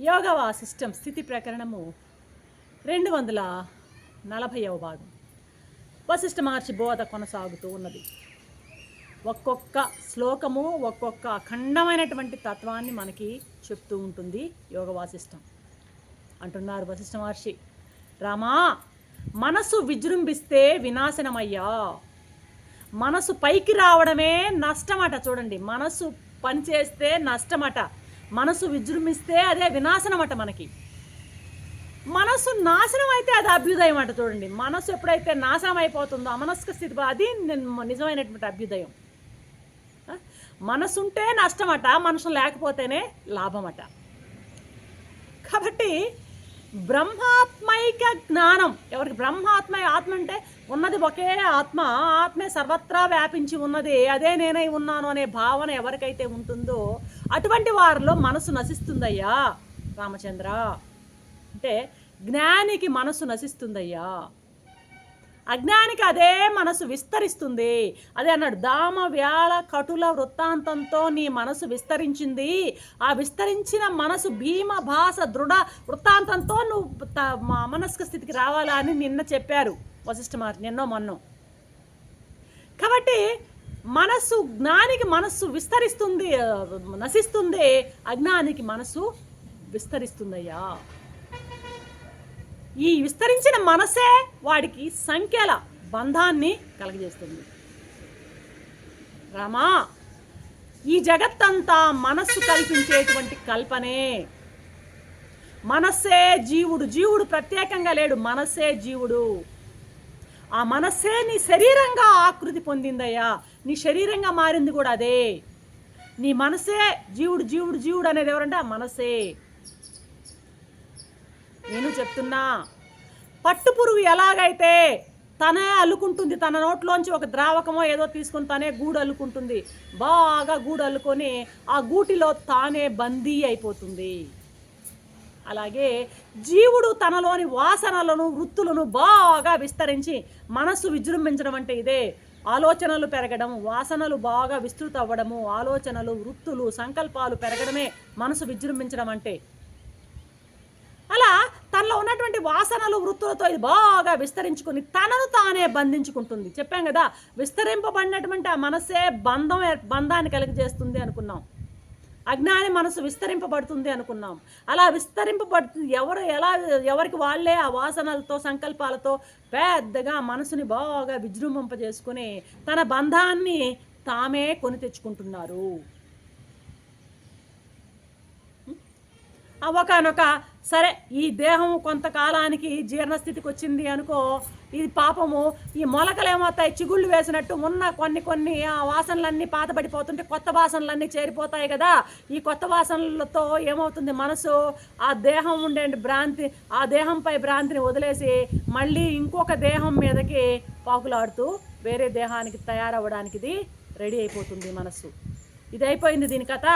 యోగా వాసిష్టం స్థితి ప్రకరణము రెండు వందల నలభైవ భాగం. వశిష్ఠ మహర్షి బోధ కొనసాగుతూ ఉన్నది. ఒక్కొక్క శ్లోకము ఒక్కొక్క అఖండమైనటువంటి తత్వాన్ని మనకి చెప్తూ ఉంటుంది యోగ వాసిష్టం అంటున్నారు వశిష్ఠ మహర్షి. రామా మనసు విజృంభిస్తే వినాశనమయ్యా. మనసు పైకి రావడమే నష్టమట చూడండి. మనసు పనిచేస్తే నష్టమట. మనసు విజృంభిస్తే అదే వినాశనమట మనకి. మనసు నాశనం అయితే అది అభ్యుదయం అంట చూడండి. మనసు ఎప్పుడైతే నాశనం అయిపోతుందో అమనస్క స్థితి అది నిజమైనటువంటి అభ్యుదయం. మనసుంటే నష్టమట మనసు లేకపోతేనే లాభమట కాబట్టి బ్రహ్మాత్మైక జ్ఞానం ఎవరికి బ్రహ్మాత్మ ఆత్మ అంటే ఉన్నది ఒకే ఆత్మ ఆత్మే సర్వత్రా వ్యాపించి ఉన్నది అదే నేనై ఉన్నాను అనే భావన ఎవరికైతే ఉంటుందో అటువంటి వారిలో మనసు నశిస్తుందయ్యా రామచంద్ర. అంటే జ్ఞానికి మనసు నశిస్తుందయ్యా. అజ్ఞానికి అదే మనసు విస్తరిస్తుంది. అదే అన్నాడు దామ వ్యాళ కటుల వృత్తాంతంతో నీ మనసు విస్తరించింది. ఆ విస్తరించిన మనసు భీమ భాష దృఢ వృత్తాంతంతో నువ్వు త- మా మనస్క స్థితికి రావాలా అని నిన్న చెప్పారు వశిష్ఠ మహర్షి నిన్నో మొన్నో. కాబట్టి మనస్సు జ్ఞానికి మనస్సు విస్తరిస్తుంది నశిస్తుంది. అజ్ఞానికి మనస్సు విస్తరిస్తుందయ్యా. ఈ విస్తరించిన మనసే వాడికి సంఖ్యల బంధాన్ని కలగజేస్తుంది. రామా ఈ జగత్తంతా మనస్సు కల్పించేటువంటి కల్పనే. మనస్సే జీవుడు జీవుడు ప్రత్యేకంగా లేడు మనస్సే జీవుడు. ఆ మనస్సే నీ శరీరంగా ఆకృతి పొందిందయ్యా. నీ శరీరంగా మారింది కూడా అదే. నీ మనసే జీవుడు జీవుడు జీవుడు అనేది ఎవరంటే ఆ మనసే. నేను చెప్తున్నా పట్టు పురుగు ఎలాగైతే తనే అల్లుకుంటుంది తన నోట్లోంచి ఒక ద్రావకమో ఏదో తీసుకొని తనే గూడు అల్లుకుంటుంది బాగా గూడు అల్లుకొని ఆ గూటిలో తానే బందీ అయిపోతుంది. అలాగే జీవుడు తనలోని వాసనలను వృత్తులను బాగా విస్తరించి మనస్సు విజృంభించడం అంటే ఇదే. ఆలోచనలు పెరగడం వాసనలు బాగా విస్తృత అవ్వడము ఆలోచనలు వృత్తులు సంకల్పాలు పెరగడమే మనసు విజృంభించడం అంటే. అలా తనలో ఉన్నటువంటి వాసనలు వృత్తులతో ఇది బాగా విస్తరించుకొని తనను తానే బంధించుకుంటుంది. చెప్పాం కదా విస్తరింపబడినటువంటి ఆ మనసే బంధం బంధాన్ని కలిగజేస్తుంది అనుకున్నాం. అజ్ఞాని మనసు విస్తరింపబడుతుంది అనుకున్నాం. అలా విస్తరింపబడుతుంది ఎవరు ఎలా ఎవరికి వాళ్ళే ఆ వాసనలతో సంకల్పాలతో పెద్దగా మనసుని బాగా విజృంభింపజేసుకుని తన బంధాన్ని తామే కొని తెచ్చుకుంటున్నారు. ఒకనొక సరే ఈ దేహం కొంతకాలానికి జీర్ణస్థితికి వచ్చింది అనుకో ఇది పాపము ఈ మొలకలు ఏమవుతాయి చిగుళ్ళు వేసినట్టు ఉన్న కొన్ని కొన్ని ఆ వాసనలన్నీ పాతబడిపోతుంటే కొత్త వాసనలన్నీ చేరిపోతాయి కదా. ఈ కొత్త వాసనలతో ఏమవుతుంది మనసు? ఆ దేహం ఉండే భ్రాంతి ఆ దేహంపై భ్రాంతిని వదిలేసి మళ్ళీ ఇంకొక దేహం మీదకి పాకులాడుతూ వేరే దేహానికి తయారవ్వడానికి ఇది రెడీ అయిపోతుంది మనస్సు. ఇది అయిపోయింది దీని కథ.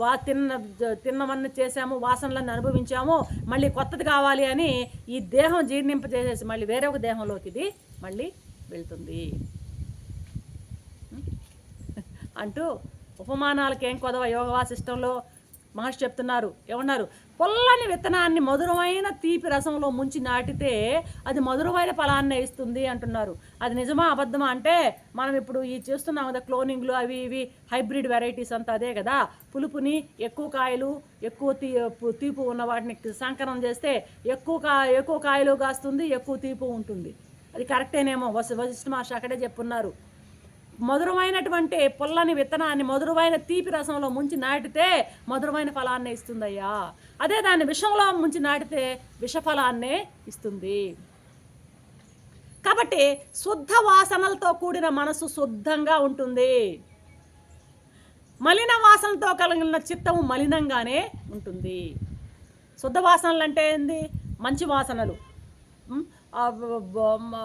వా తిన్న తిన్నవన్నీ చేసాము వాసనలన్నీ అనుభవించాము మళ్ళీ కొత్తది కావాలి అని ఈ దేహం జీర్ణింపజేసేసి మళ్ళీ వేరే ఒక దేహంలోకి ఇది మళ్ళీ వెళ్తుంది. అంటూ ఉపమానాలకు ఏం కొదవ యోగ వాసిష్టంలో మహర్షి చెప్తున్నారు. ఏమన్నారు? పొల్లని విత్తనాన్ని మధురమైన తీపి రసంలో ముంచి నాటితే అది మధురమైన ఫలాన్ని ఇస్తుంది అంటున్నారు. అది నిజమా అబద్ధమా? అంటే మనం ఇప్పుడు ఈ చేస్తున్నాం కదా క్లోనింగ్లు అవి ఇవి హైబ్రిడ్ వెరైటీస్ అంతా అదే కదా. పులుపుని ఎక్కువ కాయలు ఎక్కువ తీ తీపు ఉన్న వాటిని సంకరం చేస్తే ఎక్కువ కా ఎక్కువ కాయలు కాస్తుంది ఎక్కువ తీపు ఉంటుంది. అది కరెక్టేనేమో వశ వశిష్ఠ మహర్షి అక్కడే చెప్పున్నారు. మధురమైనటువంటి పొల్లని విత్తనాన్ని మధురమైన తీపి రసంలో ముంచి నాటితే మధురమైన ఫలాన్ని ఇస్తుందయ్యా. అదే దాన్ని విషంలో ముంచి నాటితే విషఫలాన్నే ఇస్తుంది. కాబట్టి శుద్ధ వాసనలతో కూడిన మనసు శుద్ధంగా ఉంటుంది. మలిన వాసనతో కలిగిన చిత్తము మలినంగానే ఉంటుంది. శుద్ధ వాసనలు అంటే ఏంది? మంచి వాసనలు.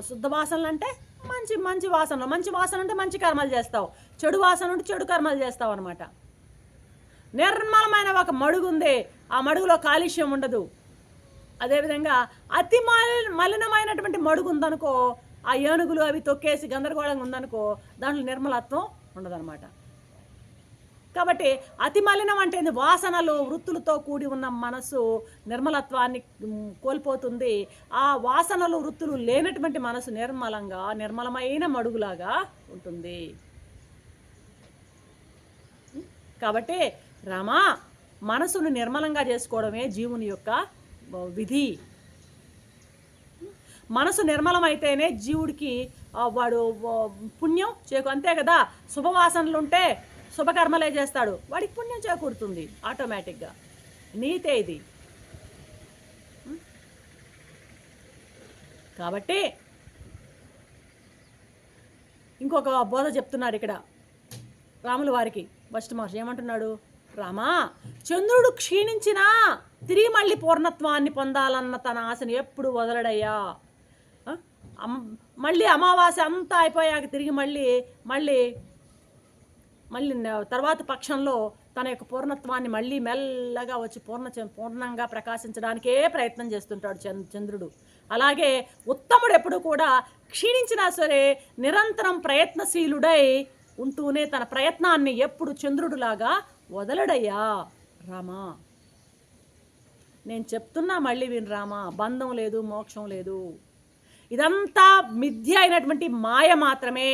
శుద్ధ వాసనలు అంటే మంచి మంచి వాసనలు. మంచి వాసన ఉంటే మంచి కర్మలు చేస్తావు. చెడు వాసన ఉంటే చెడు కర్మలు చేస్తావు అనమాట నిర్మలమైన ఒక మడుగు ఉంది. ఆ మడుగులో కాలుష్యం ఉండదు. అదేవిధంగా అతి మలి మలినమైనటువంటి మడుగు ఉందనుకో ఆ ఏనుగులు అవి తొక్కేసి గందరగోళంగా ఉందనుకో దాంట్లో నిర్మలత్వం ఉండదన్నమాట. కాబట్టి అతి మలినం అంటే వాసనలు వృత్తులతో కూడి ఉన్న మనసు నిర్మలత్వాన్ని కోల్పోతుంది. ఆ వాసనలు వృత్తులు లేనటువంటి మనసు నిర్మలంగా నిర్మలమైన మడుగులాగా ఉంటుంది. కాబట్టి రమ మనసును నిర్మలంగా చేసుకోవడమే జీవుని యొక్క విధి. మనసు నిర్మలమైతేనే జీవుడికి వాడు పుణ్యం చేకు అంతే కదా? శుభవాసనలు ఉంటే శుభకర్మలే చేస్తాడు. వాడికి పుణ్యం చేకూరుతుంది ఆటోమేటిక్గా. నీతే ఇది. కాబట్టి ఇంకొక బోధ చెప్తున్నారు ఇక్కడ రాముల వారికి. ఫస్ట్ మహర్షి ఏమంటున్నాడు? రామా చంద్రుడు క్షీణించినా తిరిగి మళ్ళీ పూర్ణత్వాన్ని పొందాలన్న తన ఆశను ఎప్పుడు వదలడయ్యా? మళ్ళీ అమావాస్య అంతా అయిపోయాక తిరిగి మళ్ళీ మళ్ళీ మళ్ళీ తర్వాత పక్షంలో తన యొక్క పూర్ణత్వాన్ని మళ్ళీ మెల్లగా వచ్చి పూర్ణ పూర్ణంగా ప్రకాశించడానికే ప్రయత్నం చేస్తుంటాడు చంద్ర చంద్రుడు. అలాగే ఉత్తముడు ఎప్పుడు కూడా క్షీణించినా సరే నిరంతరం ప్రయత్నశీలుడై ఉంటూనే తన ప్రయత్నాన్ని ఎప్పుడు చంద్రుడులాగా వదలడయ్యా రామా. నేను చెప్తున్నా మళ్ళీ విని రామా. బంధం లేదు మోక్షం లేదు. ఇదంతా మిథ్య అయినటువంటి మాయ మాత్రమే.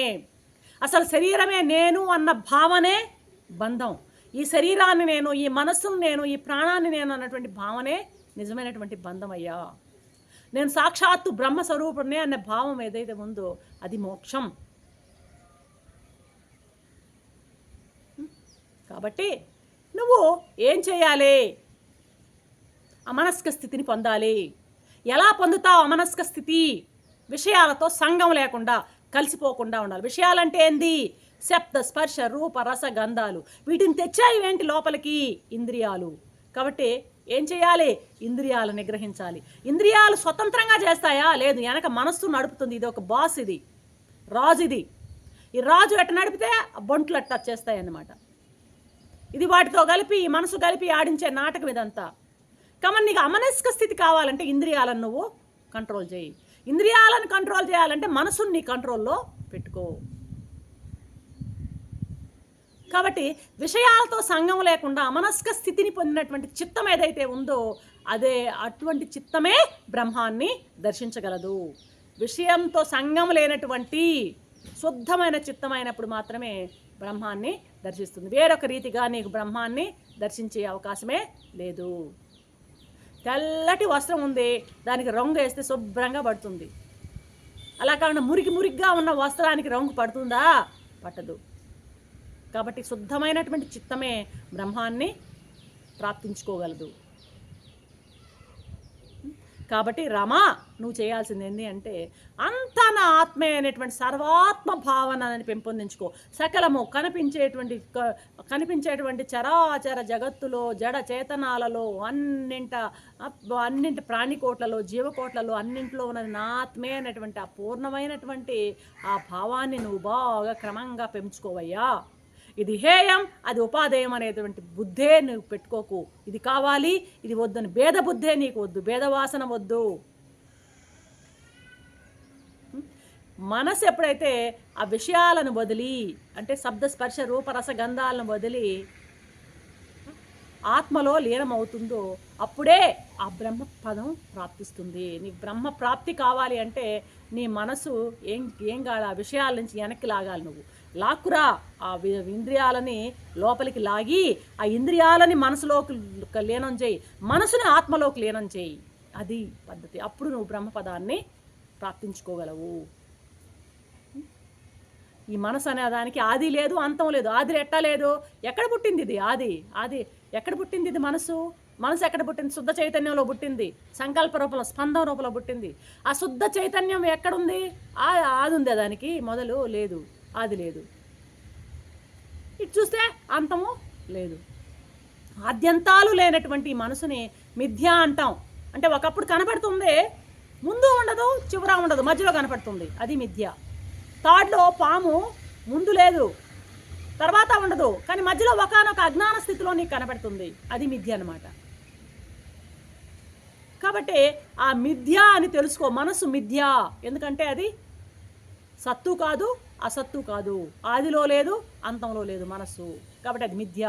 అసలు శరీరమే నేను అన్న భావనే బంధం. ఈ శరీరాన్ని నేను ఈ మనస్సును నేను ఈ ప్రాణాన్ని నేను అన్నటువంటి భావనే నిజమైనటువంటి బంధం అయ్యా నేను సాక్షాత్తు బ్రహ్మస్వరూపుడినే అనే భావం ఏదైతే ఉందో అది మోక్షం. కాబట్టి నువ్వు ఏం చేయాలి? అమనస్క స్థితిని పొందాలి. ఎలా పొందుతావు అమనస్క స్థితి? విషయాలతో సంఘం లేకుండా. కలిసిపోకుండా ఉండాలి. విషయాలంటే ఏంది? శబ్ద స్పర్శ రూప రస గంధాలు. వీటిని తెచ్చాయి ఏంటి లోపలికి? ఇంద్రియాలు. కాబట్టి ఏం చేయాలి? ఇంద్రియాలు నిగ్రహించాలి. ఇంద్రియాలు స్వతంత్రంగా చేస్తాయా? లేదు. వెనక మనస్సు నడుపుతుంది. ఇది ఒక బాస్ ఇది. రాజు ఇది. ఈ రాజు ఎట్ట నడిపితే ఆ అట్ట చేస్తాయి అన్నమాట ఇది వాటితో కలిపి ఈ మనసు కలిపి ఆడించే నాటకం ఇదంతా. కమన్ నీకు అమనస్క స్థితి కావాలంటే ఇంద్రియాలను నువ్వు కంట్రోల్ చేయి. ఇంద్రియాలను కంట్రోల్ చేయాలంటే మనసుని నీ కంట్రోల్లో పెట్టుకో. కాబట్టి విషయాలతో సంఘం లేకుండా అమనస్క స్థితిని పొందినటువంటి చిత్తం ఏదైతే ఉందో అదే అటువంటి చిత్తమే బ్రహ్మాన్ని దర్శించగలదు. విషయంతో సంఘం లేనటువంటి శుద్ధమైన చిత్తమైనప్పుడు మాత్రమే బ్రహ్మాన్ని దర్శిస్తుంది. వేరొక రీతిగా నీకు బ్రహ్మాన్ని దర్శించే అవకాశమే లేదు. తెల్లటి వస్త్రం ఉంది దానికి రంగు వేస్తే శుభ్రంగా పడుతుంది. అలా కాకుండా మురికి మురికిగా ఉన్న వస్త్రానికి రంగు పడుతుందా? పట్టదు. కాబట్టి శుద్ధమైనటువంటి చిత్తమే బ్రహ్మాన్ని ప్రాప్తించుకోగలదు. కాబట్టి రమా నువ్వు చేయాల్సింది ఏంటి అంటే అంత తన ఆత్మే అనేటువంటి సర్వాత్మ భావనని పెంపొందించుకో. సకలము కనిపించేటువంటి క- కనిపించేటువంటి చరాచర జగత్తులో జడ చేతనాలలో అన్నింట అన్నింటి ప్రాణికోట్లలో జీవకోట్లలో అన్నింటిలో ఉన్నది నా ఆత్మే అనేటువంటి ఆ పూర్ణమైనటువంటి ఆ భావాన్ని నువ్వు బాగా క్రమంగా పెంచుకోవయ్యా. ఇది హేయం అది ఉపాధేయం అనేటువంటి బుద్ధే నువ్వు పెట్టుకోకు. ఇది కావాలి ఇది వద్దని భేద బుద్ధే నీకు వద్దు భేదవాసన వద్దు. మనసు ఎప్పుడైతే ఆ విషయాలను వదిలి అంటే శబ్ద స్పర్శ రూపరస గంధాలను వదిలి ఆత్మలో లీనమవుతుందో అప్పుడే ఆ బ్రహ్మ పదం ప్రాప్తిస్తుంది. నీ బ్రహ్మ ప్రాప్తి కావాలి అంటే నీ మనసు ఏం ఏం కాదు ఆ విషయాల నుంచి వెనక్కి లాగాలి నువ్వు. లాక్కురా ఆ వి- ఇంద్రియాలని లోపలికి లాగి ఆ ఇంద్రియాలని మనసులోకి లీనం చేయి. మనసుని ఆత్మలోకి లీనం చేయి. అది పద్ధతి. అప్పుడు నువ్వు బ్రహ్మపదాన్ని ప్రాప్తించుకోగలవు. ఈ మనసు అనే దానికి ఆది లేదు అంతం లేదు. ఆది ఎట్టా లేదు? ఎక్కడ పుట్టింది ఇది? ఆది ఆది. ఎక్కడ పుట్టింది ఇది మనసు? మనసు ఎక్కడ పుట్టింది? శుద్ధ చైతన్యంలో పుట్టింది. సంకల్ప రూపంలో స్పందన రూపంలో పుట్టింది. ఆ శుద్ధ చైతన్యం ఎక్కడుంది? ఆ ఆది ఉంది దానికి? మొదలు లేదు ఆది లేదు. ఇటు చూస్తే అంతము లేదు. ఆద్యంతాలు లేనటువంటి మనసుని మిథ్య అంటాం. అంటే ఒకప్పుడు కనపడుతుంది ముందు ఉండదు చివర ఉండదు మధ్యలో కనపడుతుంది. అది మిథ్య. థర్డ్లో పాము ముందు లేదు తర్వాత ఉండదు కానీ మధ్యలో ఒకనొక అజ్ఞాన స్థితిలో నీకు కనపడుతుంది అది మిథ్య అనమాట కాబట్టి ఆ మిథ్య అని తెలుసుకో మనసు మిథ్య. ఎందుకంటే అది సత్తు కాదు అసత్తు కాదు. ఆదిలో లేదు అంతంలో లేదు మనస్సు. కాబట్టి అది మిథ్య.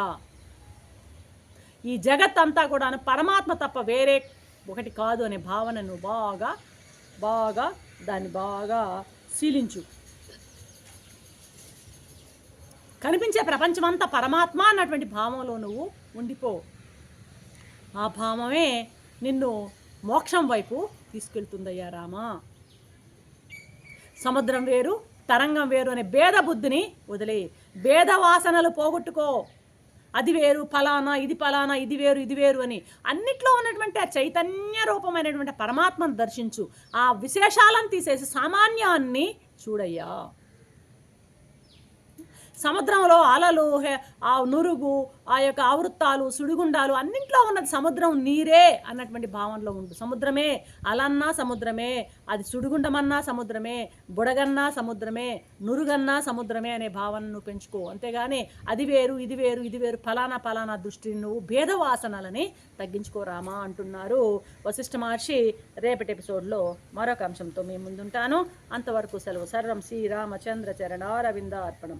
ఈ జగత్ అంతా కూడా పరమాత్మ తప్ప వేరే ఒకటి కాదు అనే భావనను బాగా బాగా దాన్ని బాగా శీలించు. కనిపించే ప్రపంచమంతా పరమాత్మ అన్నటువంటి భావంలో నువ్వు ఉండిపో. ఆ భావమే నిన్ను మోక్షం వైపు తీసుకెళ్తుందయ్యా రామా. సముద్రం వేరు తరంగం వేరు అనే భేద బుద్ధిని వదిలే. భేద వాసనలు పోగొట్టుకో. అది వేరు ఫలానా ఇది ఫలానా ఇది వేరు ఇది వేరు అని అన్నిట్లో ఉన్నటువంటి ఆ చైతన్య రూపమైనటువంటి పరమాత్మను దర్శించు. ఆ విశేషాలను తీసేసి సామాన్యాన్ని చూడయ్యా. సముద్రంలో అలలు ఆ నురుగు ఆ యొక్క ఆవృత్తాలు సుడిగుండాలు అన్నింట్లో ఉన్నది సముద్రం నీరే అన్నటువంటి భావనలో ఉండు. సముద్రమే అలన్నా సముద్రమే అది సుడిగుండమన్నా సముద్రమే బుడగన్నా సముద్రమే నురుగన్నా సముద్రమే అనే భావనను పెంచుకో. అంతేగాని అది వేరు ఇది వేరు ఇది వేరు ఫలానా ఫలానా దృష్టిని నువ్వు భేదవాసనలని తగ్గించుకోరామా అంటున్నారు వశిష్ఠ మహర్షి. రేపటి ఎపిసోడ్లో మరొక అంశంతో మీ ముందుంటాను. అంతవరకు సెలవు. సర్వం శ్రీరామచంద్ర చరణారవింద అర్పణం